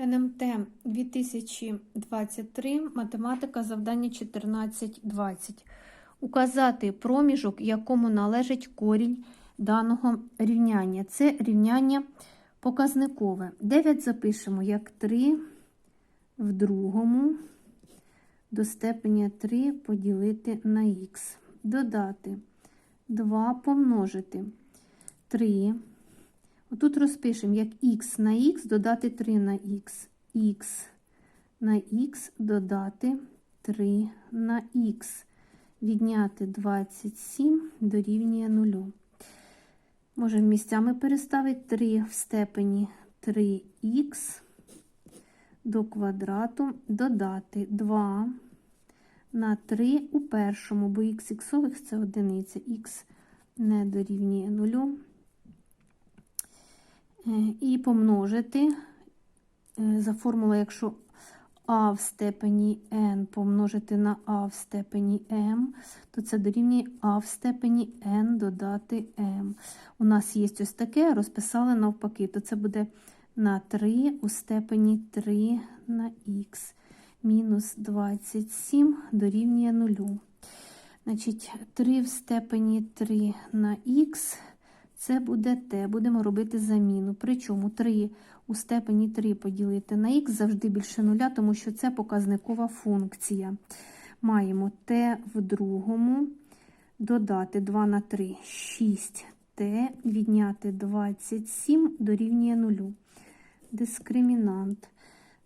НМТ 2023, математика, завдання 14.20. Указати проміжок, якому належить корінь даного рівняння. Це рівняння показникове. 9 запишемо як 3 в другому до степеня 3 поділити на х. Додати 2 помножити 3. Отут розпишемо, як х на х додати 3 на х. х на х додати 3 на х. Відняти 27 дорівнює 0. Можемо місцями переставити 3 в степені 3х до квадрату, додати 2 на 3 у першому, бо х іксових це одиниця, х не дорівнює 0. І помножити за формулою, якщо а в степені n помножити на а в степені m, то це дорівнює а в степені n додати m. У нас є ось таке, розписали навпаки, то це буде на 3 у степені 3 на х. Мінус 27 дорівнює 0. Значить, 3 в степені 3 на х. Це буде t. Будемо робити заміну. Причому 3 у степені 3 поділити на х завжди більше нуля, тому що це показникова функція. Маємо t в другому, додати 2 на 3 6t, відняти 27 дорівнює 0. Дискримінант.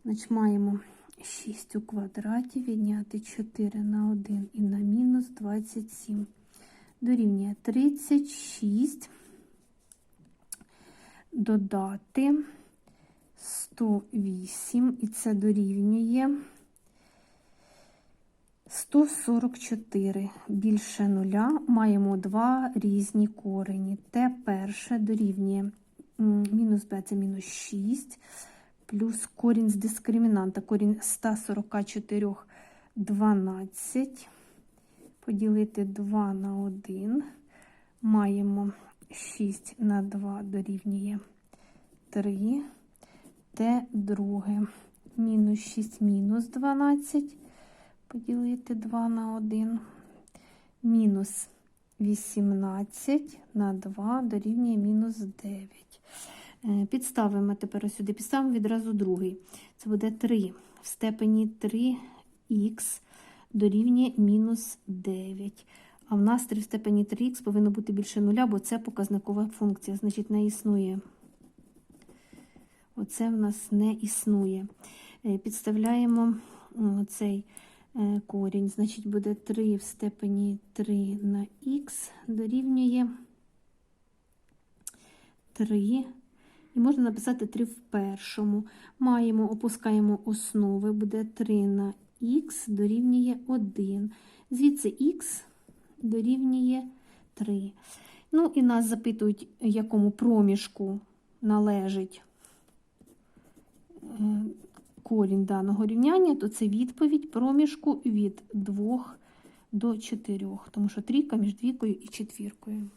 Значить, маємо 6 у квадраті, відняти 4 на 1 і на мінус 27. Дорівнює 36 додати 108, і це дорівнює 144 більше нуля. Маємо два різні корені. Те перше дорівнює мінус b це мінус 6, плюс корінь з дискримінанта, корінь 144 12. Поділити 2 на 1. Маємо 6 на 2 дорівнює 3. Т друге. Мінус 6 мінус 12. Поділити 2 на 1. Мінус 18 на 2 дорівнює мінус 9. Підставимо тепер сюди, підставимо відразу другий. Це буде 3 в степені 3х дорівнює мінус 9. А в нас 3 в степені 3х повинно бути більше нуля, бо це показникова функція, значить, не існує. Оце в нас не існує. Підставляємо цей корінь, значить, буде 3 в степені 3 на х дорівнює 3. І можна написати 3 в першому. Маємо, опускаємо основи, буде 3 на х дорівнює 1. Звідси х дорівнює 3. Ну, і нас запитують, якому проміжку належить корінь даного рівняння, то це відповідь проміжку від 2 до 4, тому що трійка між двійкою і четвіркою.